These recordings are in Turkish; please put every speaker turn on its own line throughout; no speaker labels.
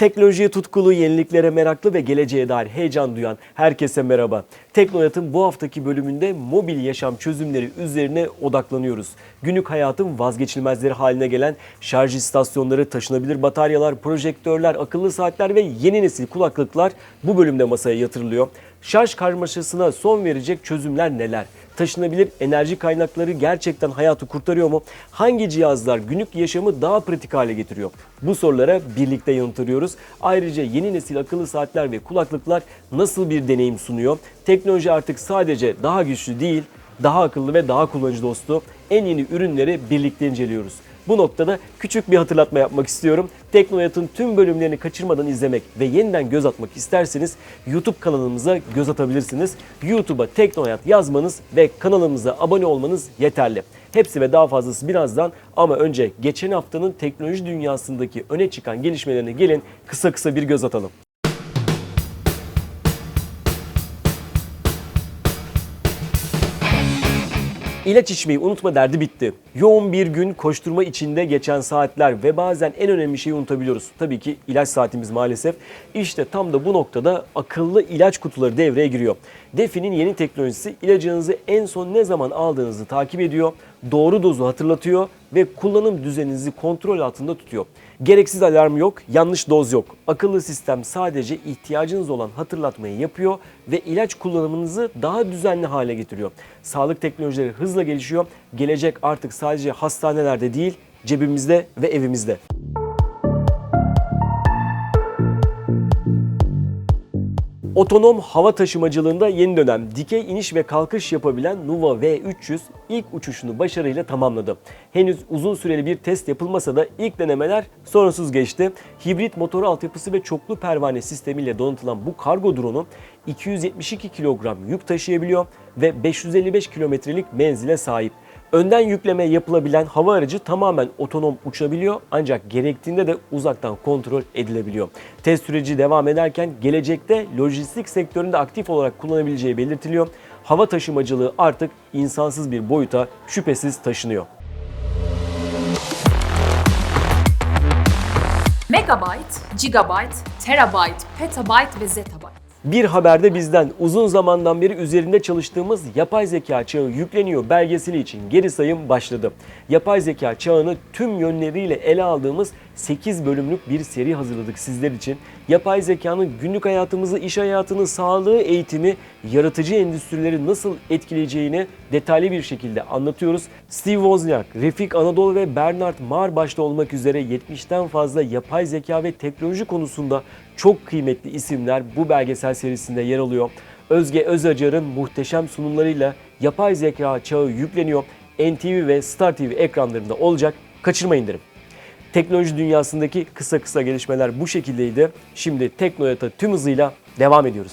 Teknolojiye tutkulu, yeniliklere meraklı ve geleceğe dair heyecan duyan herkese merhaba. Teknoyat'ın bu haftaki bölümünde mobil yaşam çözümleri üzerine odaklanıyoruz. Günlük hayatın vazgeçilmezleri haline gelen şarj istasyonları, taşınabilir bataryalar, projektörler, akıllı saatler ve yeni nesil kulaklıklar bu bölümde masaya yatırılıyor. Şarj karmaşasına son verecek çözümler neler? Taşınabilir enerji kaynakları gerçekten hayatı kurtarıyor mu? Hangi cihazlar günlük yaşamı daha pratik hale getiriyor? Bu sorulara birlikte yanıt arıyoruz. Ayrıca yeni nesil akıllı saatler ve kulaklıklar nasıl bir deneyim sunuyor? Teknoloji artık sadece daha güçlü değil, daha akıllı ve daha kullanıcı dostu en yeni ürünleri birlikte inceliyoruz. Bu noktada küçük bir hatırlatma yapmak istiyorum. Teknoyat'ın tüm bölümlerini kaçırmadan izlemek ve yeniden göz atmak isterseniz YouTube kanalımıza göz atabilirsiniz. YouTube'a Teknoyat yazmanız ve kanalımıza abone olmanız yeterli. Hepsi ve daha fazlası birazdan ama önce geçen haftanın teknoloji dünyasındaki öne çıkan gelişmelerine gelin kısa kısa bir göz atalım. İlaç içmeyi unutma derdi bitti. Yoğun bir gün koşturma içinde geçen saatler ve bazen en önemli şeyi unutabiliyoruz. Tabii ki ilaç saatimiz maalesef. İşte tam da bu noktada akıllı ilaç kutuları devreye giriyor. Defi'nin yeni teknolojisi ilacınızı en son ne zaman aldığınızı takip ediyor, doğru dozu hatırlatıyor ve kullanım düzeninizi kontrol altında tutuyor. Gereksiz alarm yok, yanlış doz yok. Akıllı sistem sadece ihtiyacınız olan hatırlatmayı yapıyor ve ilaç kullanımınızı daha düzenli hale getiriyor. Sağlık teknolojileri hızla gelişiyor. Gelecek artık sadece hastanelerde değil, cebimizde ve evimizde. Otonom hava taşımacılığında yeni dönem dikey iniş ve kalkış yapabilen Nuva V300 ilk uçuşunu başarıyla tamamladı. Henüz uzun süreli bir test yapılmasa da ilk denemeler sorunsuz geçti. Hibrit motor altyapısı ve çoklu pervane sistemiyle donatılan bu kargo dronu 272 kilogram yük taşıyabiliyor ve 555 kilometrelik menzile sahip. Önden yükleme yapılabilen hava aracı tamamen otonom uçabiliyor ancak gerektiğinde de uzaktan kontrol edilebiliyor. Test süreci devam ederken gelecekte lojistik sektöründe aktif olarak kullanabileceği belirtiliyor. Hava taşımacılığı artık insansız bir boyuta şüphesiz taşınıyor.
Megabyte, gigabyte, terabyte, petabyte ve zettabyte.
Bir haberde bizden uzun zamandan beri üzerinde çalıştığımız yapay zeka çağı yükleniyor belgeseli için geri sayım başladı. Yapay zeka çağını tüm yönleriyle ele aldığımız 8 bölümlük bir seri hazırladık sizler için. Yapay zekanın günlük hayatımızı, iş hayatını, sağlığı, eğitimi, yaratıcı endüstrileri nasıl etkileyeceğini detaylı bir şekilde anlatıyoruz. Steve Wozniak, Refik Anadolu ve Bernard Mar başta olmak üzere 70'ten fazla yapay zeka ve teknoloji konusunda çok kıymetli isimler bu belgesel serisinde yer alıyor. Özge Özacar'ın muhteşem sunumlarıyla yapay zeka çağı yükleniyor. NTV ve Star TV ekranlarında olacak. Kaçırmayın derim. Teknoloji dünyasındaki kısa kısa gelişmeler bu şekildeydi. Şimdi Teknoyat'a tüm hızıyla devam ediyoruz.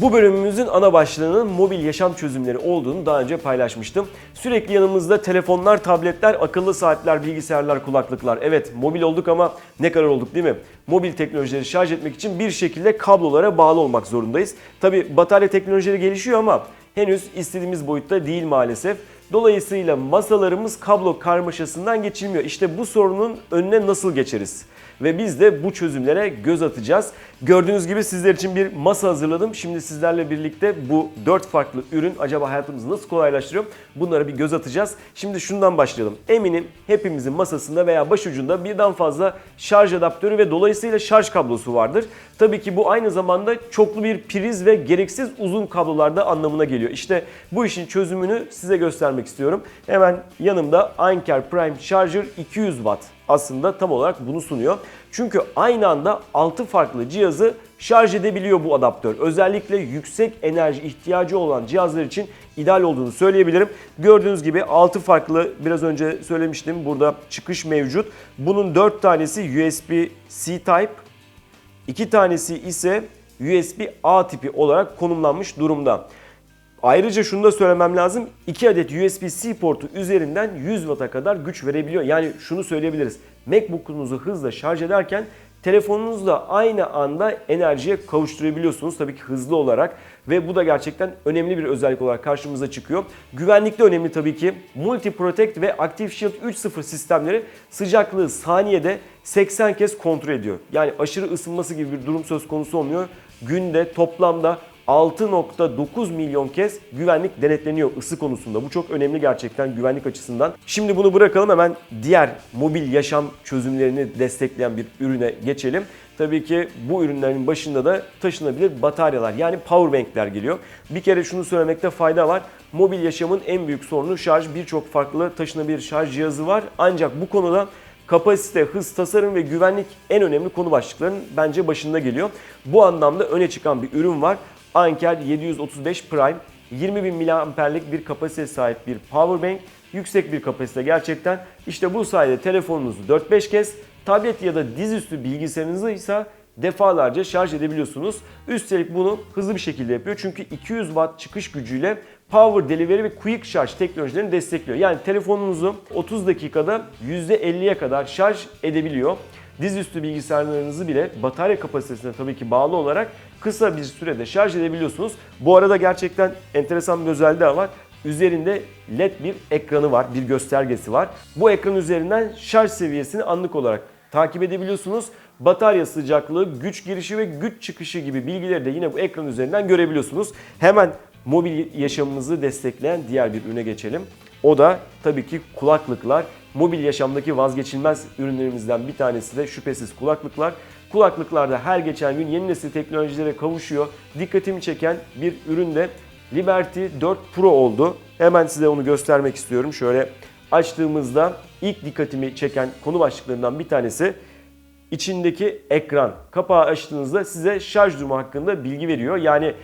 Bu bölümümüzün ana başlığının mobil yaşam çözümleri olduğunu daha önce paylaşmıştım. Sürekli yanımızda telefonlar, tabletler, akıllı saatler, bilgisayarlar, kulaklıklar. Evet mobil olduk ama ne kadar olduk değil mi? Mobil teknolojileri şarj etmek için bir şekilde kablolara bağlı olmak zorundayız. Tabi batarya teknolojileri gelişiyor ama henüz istediğimiz boyutta değil maalesef. Dolayısıyla masalarımız kablo karmaşasından geçilmiyor. İşte bu sorunun önüne nasıl geçeriz? Ve biz de bu çözümlere göz atacağız. Gördüğünüz gibi sizler için bir masa hazırladım. Şimdi sizlerle birlikte bu 4 farklı ürün acaba hayatımızı nasıl kolaylaştırıyor? Bunlara bir göz atacağız. Şimdi şundan başlayalım. Eminim hepimizin masasında veya başucunda birden fazla şarj adaptörü ve dolayısıyla şarj kablosu vardır. Tabii ki bu aynı zamanda çoklu bir priz ve gereksiz uzun kablolarda anlamına geliyor. İşte bu işin çözümünü size göstermek istiyorum. Hemen yanımda Anker Prime Charger 200 Watt aslında tam olarak bunu sunuyor. Çünkü aynı anda 6 farklı cihazı şarj edebiliyor bu adaptör. Özellikle yüksek enerji ihtiyacı olan cihazlar için ideal olduğunu söyleyebilirim. Gördüğünüz gibi 6 farklı biraz önce söylemiştim burada çıkış mevcut. Bunun 4 tanesi USB-C Type, 2 tanesi ise USB-A tipi olarak konumlanmış durumda. Ayrıca şunu da söylemem lazım. 2 adet USB-C portu üzerinden 100 Watt'a kadar güç verebiliyor. Yani şunu söyleyebiliriz. MacBook'unuzu hızla şarj ederken telefonunuzla aynı anda enerjiye kavuşturabiliyorsunuz. Tabii ki hızlı olarak ve bu da gerçekten önemli bir özellik olarak karşımıza çıkıyor. Güvenlikte önemli tabii ki. Multi Protect ve Active Shield 3.0 sistemleri sıcaklığı saniyede 80 kez kontrol ediyor. Yani aşırı ısınması gibi bir durum söz konusu olmuyor. Günde toplamda 6.9 milyon kez güvenlik denetleniyor ısı konusunda. Bu çok önemli gerçekten güvenlik açısından. Şimdi bunu bırakalım hemen diğer mobil yaşam çözümlerini destekleyen bir ürüne geçelim. Tabii ki bu ürünlerin başında da taşınabilir bataryalar yani powerbankler geliyor. Bir kere şunu söylemekte fayda var. Mobil yaşamın en büyük sorunu şarj. Birçok farklı taşınabilir şarj cihazı var. Ancak bu konuda kapasite, hız, tasarım ve güvenlik en önemli konu başlıklarının bence başında geliyor. Bu anlamda öne çıkan bir ürün var. Anker 735 Prime 20.000 miliamperlik bir kapasiteye sahip bir powerbank. Yüksek bir kapasite gerçekten. İşte bu sayede telefonunuzu 4-5 kez, tablet ya da dizüstü bilgisayarınızı ise defalarca şarj edebiliyorsunuz. Üstelik bunu hızlı bir şekilde yapıyor. Çünkü 200 watt çıkış gücüyle Power Delivery ve Quick Charge teknolojilerini destekliyor. Yani telefonunuzu 30 dakikada %50'ye kadar şarj edebiliyor. Dizüstü bilgisayarlarınızı bile batarya kapasitesine tabii ki bağlı olarak kısa bir sürede şarj edebiliyorsunuz. Bu arada gerçekten enteresan bir özelliği daha var. Üzerinde LED bir ekranı var, bir göstergesi var. Bu ekran üzerinden şarj seviyesini anlık olarak takip edebiliyorsunuz. Batarya sıcaklığı, güç girişi ve güç çıkışı gibi bilgileri de yine bu ekran üzerinden görebiliyorsunuz. Hemen mobil yaşamımızı destekleyen diğer bir ürüne geçelim. O da tabii ki kulaklıklar. Mobil yaşamdaki vazgeçilmez ürünlerimizden bir tanesi de şüphesiz kulaklıklar. Kulaklıklarda her geçen gün yeni nesil teknolojilere kavuşuyor. Dikkatimi çeken bir ürün de Liberty 4 Pro oldu. Hemen size onu göstermek istiyorum. Şöyle açtığımızda ilk dikkatimi çeken konu başlıklarından bir tanesi içindeki ekran. Kapağı açtığınızda size şarj durumu hakkında bilgi veriyor. Yani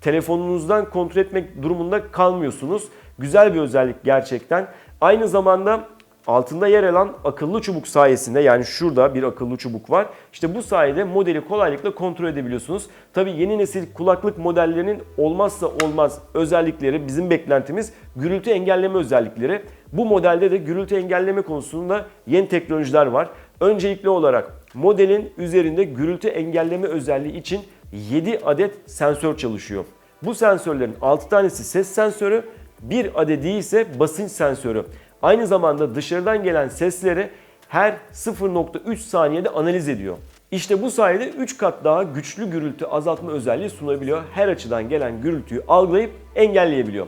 telefonunuzdan kontrol etmek durumunda kalmıyorsunuz. Güzel bir özellik gerçekten. Aynı zamanda altında yer alan akıllı çubuk sayesinde yani şurada bir akıllı çubuk var. İşte bu sayede modeli kolaylıkla kontrol edebiliyorsunuz. Tabi yeni nesil kulaklık modellerinin olmazsa olmaz özellikleri bizim beklentimiz gürültü engelleme özellikleri. Bu modelde de gürültü engelleme konusunda yeni teknolojiler var. Öncelikli olarak modelin üzerinde gürültü engelleme özelliği için 7 adet sensör çalışıyor. Bu sensörlerin 6 tanesi ses sensörü, bir adedi ise basınç sensörü. Aynı zamanda dışarıdan gelen sesleri her 0.3 saniyede analiz ediyor. İşte bu sayede 3 kat daha güçlü gürültü azaltma özelliği sunabiliyor. Her açıdan gelen gürültüyü algılayıp engelleyebiliyor.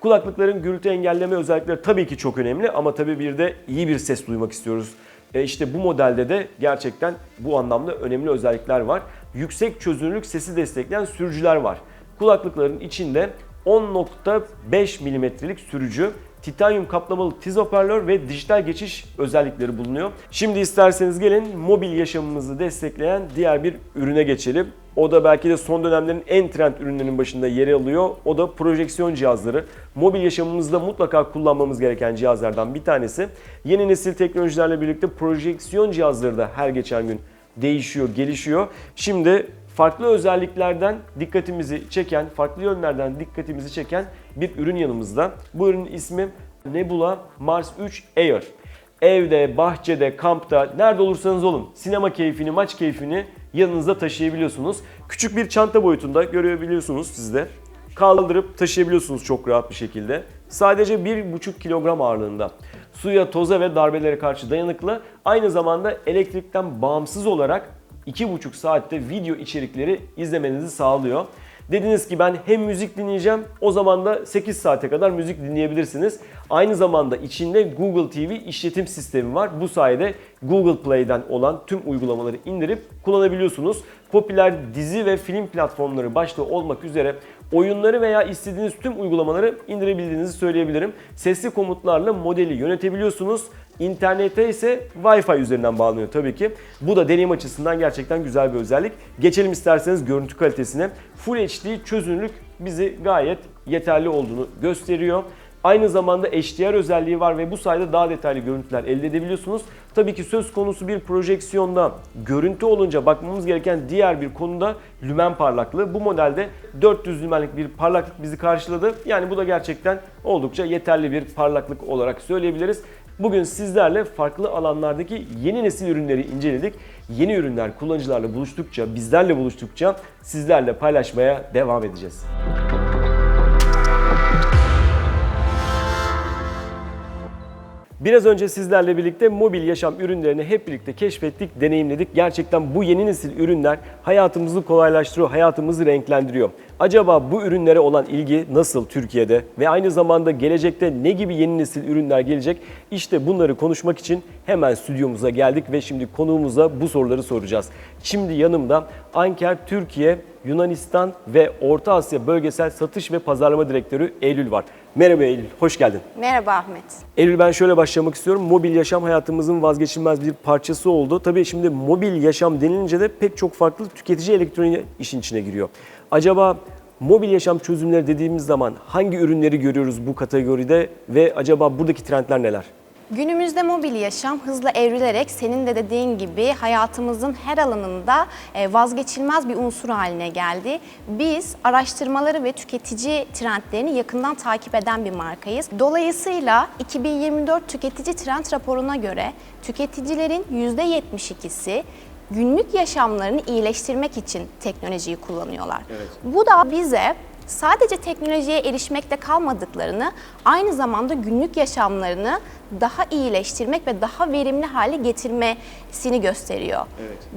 Kulaklıkların gürültü engelleme özellikleri tabii ki çok önemli ama tabii bir de iyi bir ses duymak istiyoruz. E işte bu modelde de gerçekten bu anlamda önemli özellikler var. Yüksek çözünürlük sesi destekleyen sürücüler var. Kulaklıkların içinde 10.5 milimetrelik sürücü, titanyum kaplamalı tiz hoparlör ve dijital geçiş özellikleri bulunuyor. Şimdi isterseniz gelin mobil yaşamımızı destekleyen diğer bir ürüne geçelim. O da belki de son dönemlerin en trend ürünlerinin başında yer alıyor. O da projeksiyon cihazları. Mobil yaşamımızda mutlaka kullanmamız gereken cihazlardan bir tanesi. Yeni nesil teknolojilerle birlikte projeksiyon cihazları da her geçen gün değişiyor, gelişiyor. Şimdi farklı özelliklerden dikkatimizi çeken, farklı yönlerden dikkatimizi çeken bir ürün yanımızda. Bu ürünün ismi Nebula Mars 3 Air. Evde, bahçede, kampta, nerede olursanız olun sinema keyfini, maç keyfini yanınızda taşıyabiliyorsunuz. Küçük bir çanta boyutunda görebiliyorsunuz siz de. Kaldırıp taşıyabiliyorsunuz çok rahat bir şekilde. Sadece 1,5 kilogram ağırlığında. Suya, toza ve darbelere karşı dayanıklı. Aynı zamanda elektrikten bağımsız olarak 2,5 saatte video içerikleri izlemenizi sağlıyor. Dediniz ki ben hem müzik dinleyeceğim o zaman da 8 saate kadar müzik dinleyebilirsiniz. Aynı zamanda içinde Google TV işletim sistemi var. Bu sayede Google Play'den olan tüm uygulamaları indirip kullanabiliyorsunuz. Popüler dizi ve film platformları başta olmak üzere oyunları veya istediğiniz tüm uygulamaları indirebildiğinizi söyleyebilirim. Sesli komutlarla modeli yönetebiliyorsunuz. İnternete ise Wi-Fi üzerinden bağlanıyor tabii ki. Bu da deneyim açısından gerçekten güzel bir özellik. Geçelim isterseniz görüntü kalitesine. Full HD çözünürlük bizi gayet yeterli olduğunu gösteriyor. Aynı zamanda HDR özelliği var ve bu sayede daha detaylı görüntüler elde edebiliyorsunuz. Tabii ki söz konusu bir projeksiyonda görüntü olunca bakmamız gereken diğer bir konuda lümen parlaklığı. Bu modelde 400 lümenlik bir parlaklık bizi karşıladı. Yani bu da gerçekten oldukça yeterli bir parlaklık olarak söyleyebiliriz. Bugün sizlerle farklı alanlardaki yeni nesil ürünleri inceledik. Yeni ürünler kullanıcılarla buluştukça, bizlerle buluştukça sizlerle paylaşmaya devam edeceğiz. Biraz önce sizlerle birlikte mobil yaşam ürünlerini hep birlikte keşfettik, deneyimledik. Gerçekten bu yeni nesil ürünler hayatımızı kolaylaştırıyor, hayatımızı renklendiriyor. Acaba bu ürünlere olan ilgi nasıl Türkiye'de ve aynı zamanda gelecekte ne gibi yeni nesil ürünler gelecek? İşte bunları konuşmak için hemen stüdyomuza geldik ve şimdi konuğumuza bu soruları soracağız. Şimdi yanımda Anker Türkiye, Yunanistan ve Orta Asya Bölgesel Satış ve Pazarlama Direktörü Eylül var. Merhaba Eylül, hoş geldin.
Merhaba Ahmet.
Eylül ben şöyle başlamak istiyorum. Mobil yaşam hayatımızın vazgeçilmez bir parçası oldu. Tabii şimdi mobil yaşam denilince de pek çok farklı tüketici elektroniği işin içine giriyor. Acaba mobil yaşam çözümleri dediğimiz zaman hangi ürünleri görüyoruz bu kategoride ve acaba buradaki trendler neler?
Günümüzde mobil yaşam hızla evrilerek senin de dediğin gibi hayatımızın her alanında e, vazgeçilmez bir unsur haline geldi. Biz araştırmaları ve tüketici trendlerini yakından takip eden bir markayız. Dolayısıyla 2024 tüketici trend raporuna göre tüketicilerin %72'si günlük yaşamlarını iyileştirmek için teknolojiyi kullanıyorlar. Bu da bize sadece teknolojiye erişmekte kalmadıklarını, aynı zamanda günlük yaşamlarını daha iyileştirmek ve daha verimli hale getirmesini gösteriyor.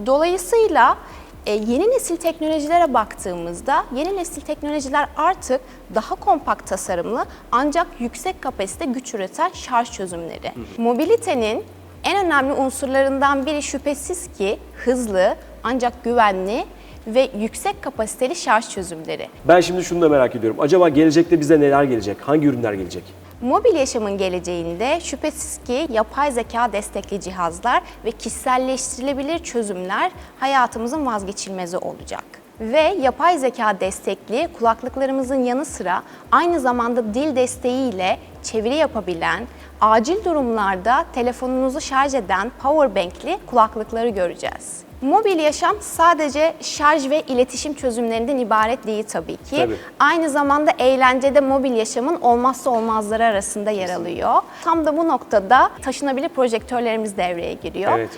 Dolayısıyla e, yeni nesil teknolojilere baktığımızda yeni nesil teknolojiler artık daha kompakt tasarımlı ancak yüksek kapasite güç üreten şarj çözümleri. Mobilitenin en önemli unsurlarından biri şüphesiz ki hızlı ancak güvenli ve yüksek kapasiteli şarj çözümleri.
Ben şimdi şunu da merak ediyorum. Acaba gelecekte bize neler gelecek? Hangi ürünler gelecek?
Mobil yaşamın geleceğinde şüphesiz ki yapay zeka destekli cihazlar ve kişiselleştirilebilir çözümler hayatımızın vazgeçilmezi olacak. Ve yapay zeka destekli kulaklıklarımızın yanı sıra aynı zamanda dil desteğiyle çeviri yapabilen, acil durumlarda telefonunuzu şarj eden powerbankli kulaklıkları göreceğiz. Mobil yaşam sadece şarj ve iletişim çözümlerinden ibaret değil tabii ki.
Tabii.
Aynı zamanda eğlencede mobil yaşamın olmazsa olmazları arasında yer alıyor. Tam da bu noktada taşınabilir projektörlerimiz devreye giriyor.
Evet.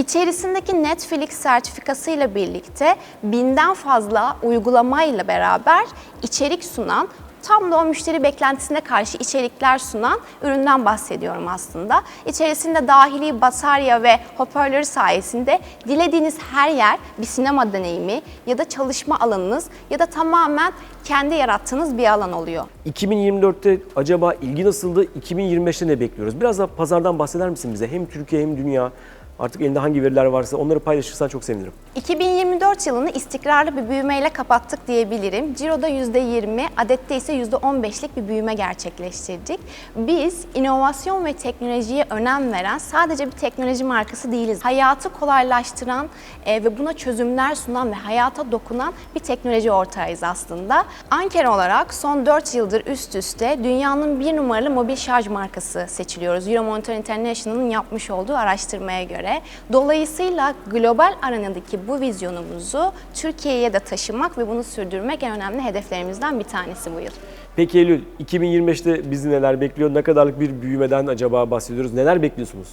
İçerisindeki Netflix sertifikasıyla birlikte binden fazla uygulamayla beraber içerik sunan tam da o müşteri beklentisine karşı içerikler sunan üründen bahsediyorum aslında. İçerisinde dahili batarya ve hoparlörü sayesinde dilediğiniz her yer bir sinema deneyimi ya da çalışma alanınız ya da tamamen kendi yarattığınız bir alan oluyor.
2024'te acaba ilgi nasıldı? 2025'te ne bekliyoruz? Biraz da pazardan bahseder misin bize? Hem Türkiye hem dünya. Artık elinde hangi veriler varsa onları paylaşırsan çok sevinirim.
2024 yılını istikrarlı bir büyümeyle kapattık diyebilirim. Ciro'da %20, adette ise %15'lik bir büyüme gerçekleştirdik. Biz inovasyon ve teknolojiye önem veren sadece bir teknoloji markası değiliz. Hayatı kolaylaştıran e, ve buna çözümler sunan ve hayata dokunan bir teknoloji ortağıyız aslında. Anker olarak son 4 yıldır üst üste dünyanın bir numaralı mobil şarj markası seçiliyoruz. Euromonitor International'ın yapmış olduğu araştırmaya göre. Dolayısıyla global arenadaki bu vizyonumuzu Türkiye'ye de taşımak ve bunu sürdürmek en önemli hedeflerimizden bir tanesi bu yıl.
Peki Eylül, 2025'te bizi neler bekliyor? Ne kadarlık bir büyümeden acaba bahsediyoruz? Neler bekliyorsunuz?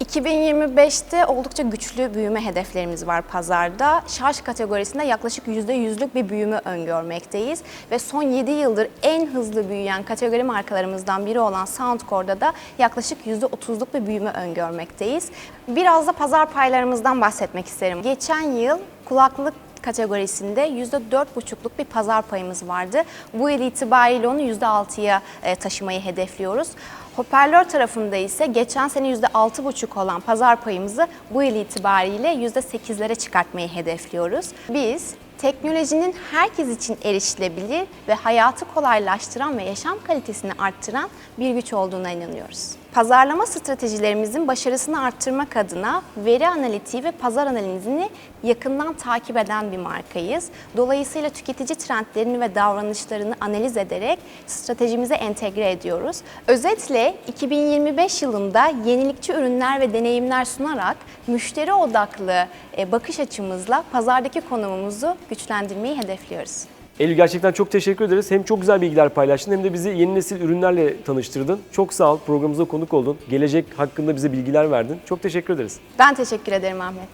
2025'te oldukça güçlü büyüme hedeflerimiz var pazarda. Şarj kategorisinde yaklaşık %100'lük bir büyüme öngörmekteyiz. Ve son 7 yıldır en hızlı büyüyen kategori markalarımızdan biri olan Soundcore'da da yaklaşık %30'luk bir büyüme öngörmekteyiz. Biraz da pazar paylarımızdan bahsetmek isterim. Geçen yıl kulaklık kategorisinde %4,5'luk bir pazar payımız vardı. Bu yıl itibariyle onu %6'ya e, taşımayı hedefliyoruz. Hoparlör tarafında ise geçen sene %6,5 olan pazar payımızı bu yıl itibariyle %8'lere çıkartmayı hedefliyoruz. Biz teknolojinin herkes için erişilebilir ve hayatı kolaylaştıran ve yaşam kalitesini arttıran bir güç olduğuna inanıyoruz. Pazarlama stratejilerimizin başarısını arttırmak adına veri analitiği ve pazar analizini yakından takip eden bir markayız. Dolayısıyla tüketici trendlerini ve davranışlarını analiz ederek stratejimize entegre ediyoruz. Özetle 2025 yılında yenilikçi ürünler ve deneyimler sunarak müşteri odaklı e, bakış açımızla pazardaki konumumuzu güçlendirmeyi hedefliyoruz.
Eylül gerçekten çok teşekkür ederiz. Hem çok güzel bilgiler paylaştın hem de bizi yeni nesil ürünlerle tanıştırdın. Çok sağ ol. Programımıza konuk oldun. Gelecek hakkında bize bilgiler verdin. Çok teşekkür ederiz.
Ben teşekkür ederim Ahmet.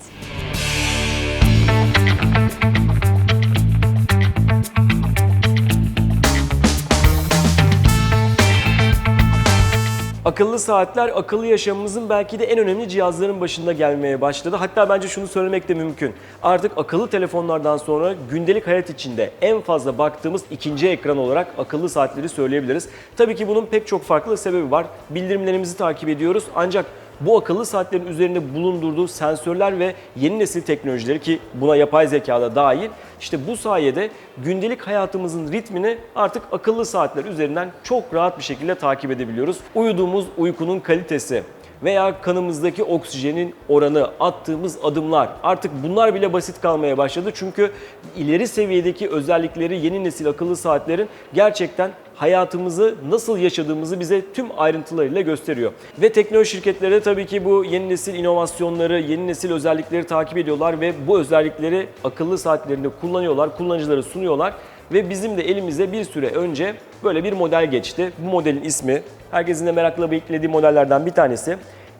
Akıllı saatler akıllı yaşamımızın belki de en önemli cihazların başında gelmeye başladı. Hatta bence şunu söylemek de mümkün. Artık akıllı telefonlardan sonra gündelik hayat içinde en fazla baktığımız ikinci ekran olarak akıllı saatleri söyleyebiliriz. Tabii ki bunun pek çok farklı sebebi var. Bildirimlerimizi takip ediyoruz ancak bu akıllı saatlerin üzerinde bulundurduğu sensörler ve yeni nesil teknolojileri ki buna yapay zeka da dahil işte bu sayede gündelik hayatımızın ritmini artık akıllı saatler üzerinden çok rahat bir şekilde takip edebiliyoruz. Uyuduğumuz uykunun kalitesi, veya kanımızdaki oksijenin oranı, attığımız adımlar artık bunlar bile basit kalmaya başladı. Çünkü ileri seviyedeki özellikleri yeni nesil akıllı saatlerin gerçekten hayatımızı nasıl yaşadığımızı bize tüm ayrıntılarıyla gösteriyor. Ve teknoloji şirketleri de tabii ki bu yeni nesil inovasyonları, yeni nesil özellikleri takip ediyorlar ve bu özellikleri akıllı saatlerinde kullanıyorlar, kullanıcılara sunuyorlar. Ve bizim de elimize bir süre önce böyle bir model geçti. Bu modelin ismi herkesin de merakla beklediği modellerden bir tanesi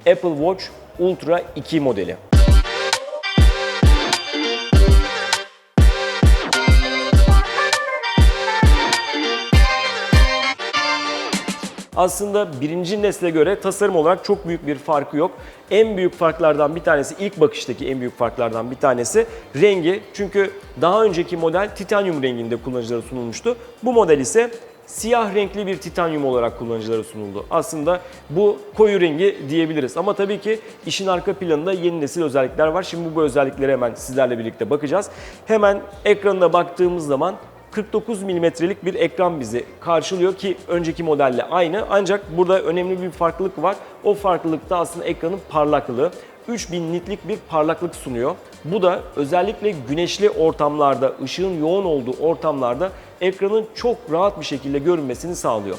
Apple Watch Ultra 2 modeli. Aslında birinci nesle göre tasarım olarak çok büyük bir farkı yok. En büyük farklardan bir tanesi, ilk bakıştaki en büyük farklardan bir tanesi rengi. Çünkü daha önceki model titanyum renginde kullanıcılara sunulmuştu. Bu model ise siyah renkli bir titanyum olarak kullanıcılara sunuldu. Aslında bu koyu rengi diyebiliriz. Ama tabii ki işin arka planında yeni nesil özellikler var. Şimdi bu özelliklere hemen sizlerle birlikte bakacağız. Hemen ekranına baktığımız zaman 49 milimetrelik bir ekran bizi karşılıyor ki önceki modelle aynı. Ancak burada önemli bir farklılık var. O farklılık da aslında ekranın parlaklığı. 3000 nitlik bir parlaklık sunuyor. Bu da özellikle güneşli ortamlarda, ışığın yoğun olduğu ortamlarda ekranın çok rahat bir şekilde görünmesini sağlıyor.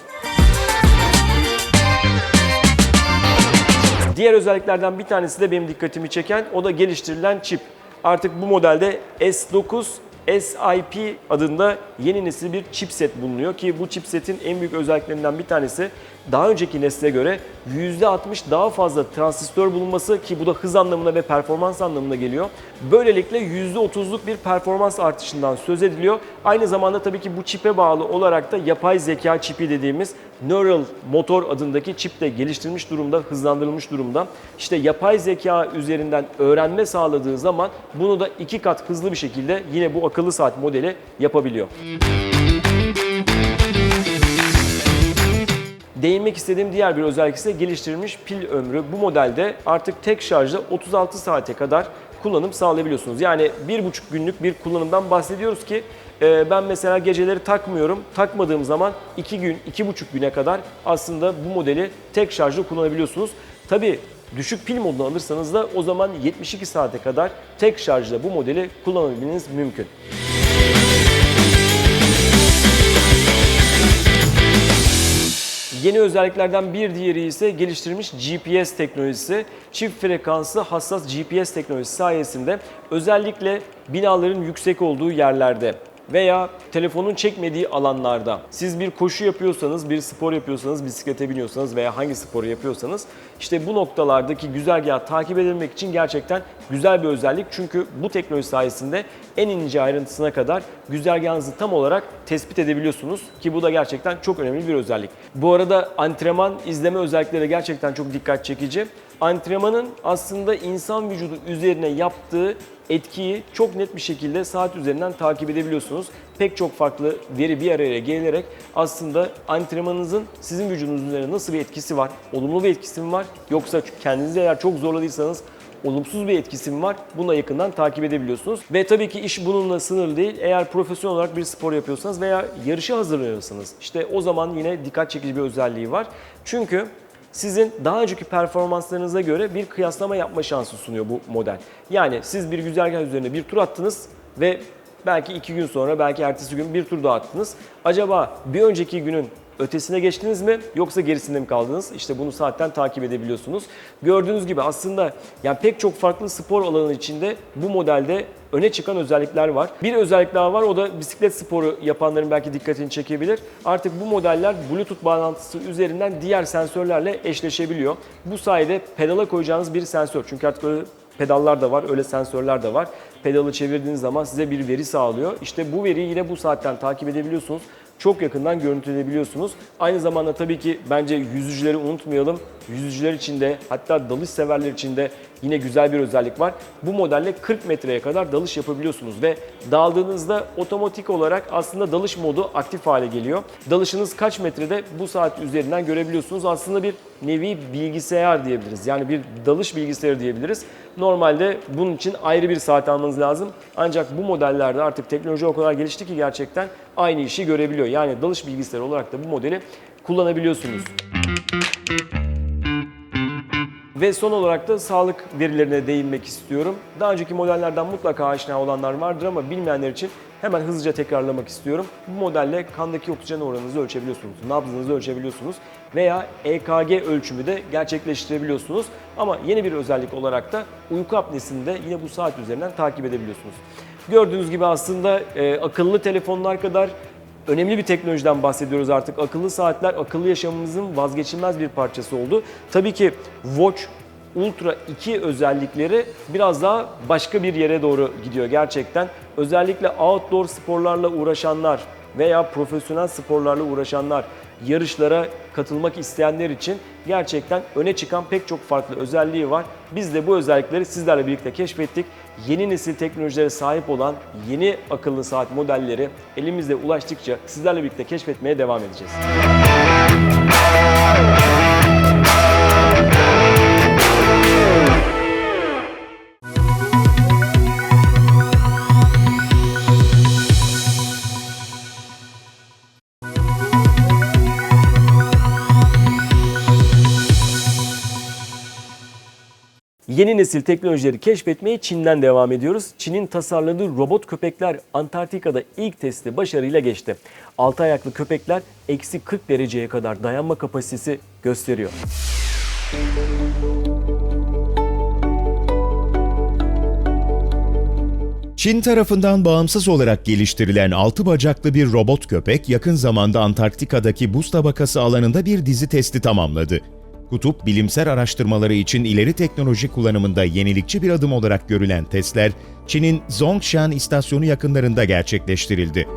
Diğer özelliklerden bir tanesi de benim dikkatimi çeken o da geliştirilen çip. Artık bu modelde S9 SIP adında yeni nesil bir chipset bulunuyor ki bu chipsetin en büyük özelliklerinden bir tanesi daha önceki nesle göre %60 daha fazla transistör bulunması ki bu da hız anlamına ve performans anlamına geliyor. Böylelikle %30'luk bir performans artışından söz ediliyor. Aynı zamanda tabii ki bu çipe bağlı olarak da yapay zeka çipi dediğimiz Neural Motor adındaki çip de geliştirilmiş durumda, hızlandırılmış durumda. İşte yapay zeka üzerinden öğrenme sağladığı zaman bunu da iki kat hızlı bir şekilde yine bu akıllı saat modeli yapabiliyor. Değinmek istediğim diğer bir özellik ise geliştirilmiş pil ömrü. Bu modelde artık tek şarjda 36 saate kadar kullanım sağlayabiliyorsunuz. Yani bir buçuk günlük bir kullanımdan bahsediyoruz ki e, ben mesela geceleri takmıyorum. Takmadığım zaman 2 gün, 2,5 güne kadar aslında bu modeli tek şarjda kullanabiliyorsunuz. Tabii düşük pil modunu alırsanız da o zaman 72 saate kadar tek şarjda bu modeli kullanabilmeniz mümkün. Yeni özelliklerden bir diğeri ise geliştirilmiş GPS teknolojisi. Çift frekanslı hassas GPS teknolojisi sayesinde özellikle binaların yüksek olduğu yerlerde veya telefonun çekmediği alanlarda siz bir koşu yapıyorsanız, bir spor yapıyorsanız, bisiklete biniyorsanız veya hangi sporu yapıyorsanız işte bu noktalardaki güzergahı takip edilmek için gerçekten güzel bir özellik. Çünkü bu teknoloji sayesinde en ince ayrıntısına kadar güzergahınızı tam olarak tespit edebiliyorsunuz ki bu da gerçekten çok önemli bir özellik. Bu arada antrenman izleme özellikleri gerçekten çok dikkat çekici. Antrenmanın aslında insan vücudu üzerine yaptığı etkiyi çok net bir şekilde saat üzerinden takip edebiliyorsunuz. Pek çok farklı veri bir araya gelerek aslında antrenmanınızın sizin vücudunuz üzerine nasıl bir etkisi var? Olumlu bir etkisi mi var? Yoksa kendinizi eğer çok zorladıysanız olumsuz bir etkisi mi var? Bunu da yakından takip edebiliyorsunuz. Ve tabii ki iş bununla sınırlı değil. Eğer profesyonel olarak bir spor yapıyorsanız veya yarışa hazırlanıyorsanız işte o zaman yine dikkat çekici bir özelliği var. Çünkü sizin daha önceki performanslarınıza göre bir kıyaslama yapma şansı sunuyor bu model. Yani siz bir güzergah üzerine bir tur attınız ve belki iki gün sonra, belki ertesi gün bir tur daha attınız. Acaba bir önceki günün ötesine geçtiniz mi yoksa gerisinde mi kaldınız? İşte bunu saatten takip edebiliyorsunuz. Gördüğünüz gibi aslında yani pek çok farklı spor alanı içinde bu modelde öne çıkan özellikler var. Bir özellik daha var o da bisiklet sporu yapanların belki dikkatini çekebilir. Artık bu modeller Bluetooth bağlantısı üzerinden diğer sensörlerle eşleşebiliyor. Bu sayede pedala koyacağınız bir sensör. Çünkü artık öyle pedallar da var, öyle sensörler de var. Pedalı çevirdiğiniz zaman size bir veri sağlıyor. İşte bu veriyi yine bu saatten takip edebiliyorsunuz. Çok yakından görüntüleyebiliyorsunuz. Aynı zamanda tabii ki bence yüzücüleri unutmayalım. Yüzücüler için de hatta dalış severler için de yine güzel bir özellik var. Bu modelle 40 metreye kadar dalış yapabiliyorsunuz ve daldığınızda otomatik olarak aslında dalış modu aktif hale geliyor. Dalışınız kaç metrede bu saat üzerinden görebiliyorsunuz. Aslında bir nevi bilgisayar diyebiliriz. Yani bir dalış bilgisayarı diyebiliriz. Normalde bunun için ayrı bir saat almanız lazım. Ancak bu modellerde artık teknoloji o kadar gelişti ki gerçekten aynı işi görebiliyor. Yani dalış bilgisayarı olarak da bu modeli kullanabiliyorsunuz. Ve son olarak da sağlık verilerine değinmek istiyorum. Daha önceki modellerden mutlaka aşina olanlar vardır ama bilmeyenler için hemen hızlıca tekrarlamak istiyorum. Bu modelle kandaki oksijen oranınızı ölçebiliyorsunuz, nabzınızı ölçebiliyorsunuz veya EKG ölçümü de gerçekleştirebiliyorsunuz. Ama yeni bir özellik olarak da uyku apnesini de yine bu saat üzerinden takip edebiliyorsunuz. Gördüğünüz gibi aslında e, akıllı telefonlar kadar önemli bir teknolojiden bahsediyoruz artık. Akıllı saatler akıllı yaşamımızın vazgeçilmez bir parçası oldu. Tabii ki Watch Ultra 2 özellikleri biraz daha başka bir yere doğru gidiyor gerçekten. Özellikle outdoor sporlarla uğraşanlar veya profesyonel sporlarla uğraşanlar, yarışlara katılmak isteyenler için gerçekten öne çıkan pek çok farklı özelliği var. Biz de bu özellikleri sizlerle birlikte keşfettik. Yeni nesil teknolojilere sahip olan yeni akıllı saat modelleri elimizde ulaştıkça sizlerle birlikte keşfetmeye devam edeceğiz. Yeni nesil teknolojileri keşfetmeye Çin'den devam ediyoruz. Çin'in tasarladığı robot köpekler Antarktika'da ilk testi başarıyla geçti. Altı ayaklı köpekler eksi 40 dereceye kadar dayanma kapasitesi gösteriyor.
Çin tarafından bağımsız olarak geliştirilen altı bacaklı bir robot köpek yakın zamanda Antarktika'daki buz tabakası alanında bir dizi testi tamamladı. Kutup, bilimsel araştırmaları için ileri teknoloji kullanımında yenilikçi bir adım olarak görülen testler, Çin'in Zhongshan istasyonu yakınlarında gerçekleştirildi.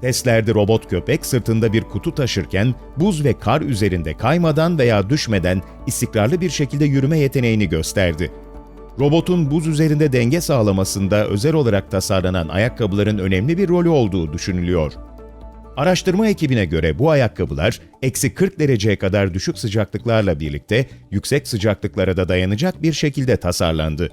Testlerde robot köpek sırtında bir kutu taşırken buz ve kar üzerinde kaymadan veya düşmeden istikrarlı bir şekilde yürüme yeteneğini gösterdi. Robotun buz üzerinde denge sağlamasında özel olarak tasarlanan ayakkabıların önemli bir rolü olduğu düşünülüyor. Araştırma ekibine göre bu ayakkabılar eksi 40 dereceye kadar düşük sıcaklıklarla birlikte yüksek sıcaklıklara da dayanacak bir şekilde tasarlandı.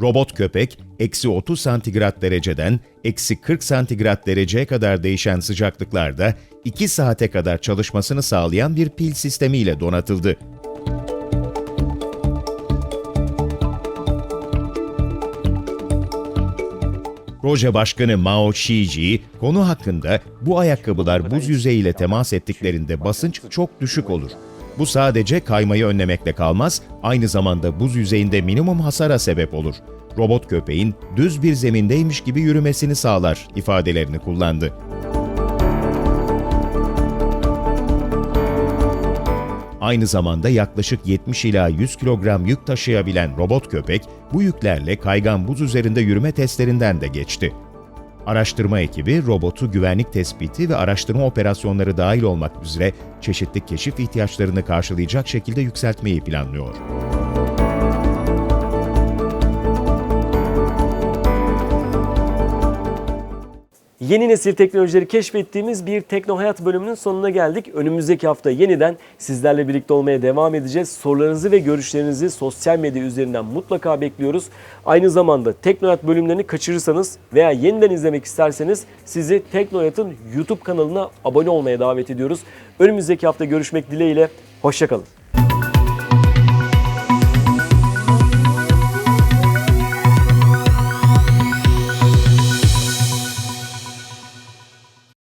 Robot köpek, eksi 30 santigrat dereceden eksi 40 santigrat dereceye kadar değişen sıcaklıklarda 2 saate kadar çalışmasını sağlayan bir pil sistemiyle donatıldı. Proje Başkanı Mao Shiji, konu hakkında bu ayakkabılar buz yüzeyiyle temas ettiklerinde basınç çok düşük olur. Bu sadece kaymayı önlemekle kalmaz, aynı zamanda buz yüzeyinde minimum hasara sebep olur. Robot köpeğin düz bir zemindeymiş gibi yürümesini sağlar ifadelerini kullandı. Aynı zamanda yaklaşık 70 ila 100 kilogram yük taşıyabilen robot köpek bu yüklerle kaygan buz üzerinde yürüme testlerinden de geçti. Araştırma ekibi robotu güvenlik tespiti ve araştırma operasyonları dahil olmak üzere çeşitli keşif ihtiyaçlarını karşılayacak şekilde yükseltmeyi planlıyor.
Yeni nesil teknolojileri keşfettiğimiz bir Tekno Hayat bölümünün sonuna geldik. Önümüzdeki hafta yeniden sizlerle birlikte olmaya devam edeceğiz. Sorularınızı ve görüşlerinizi sosyal medya üzerinden mutlaka bekliyoruz. Aynı zamanda Tekno Hayat bölümlerini kaçırırsanız veya yeniden izlemek isterseniz sizi Tekno Hayat'ın YouTube kanalına abone olmaya davet ediyoruz. Önümüzdeki hafta görüşmek dileğiyle. Hoşçakalın.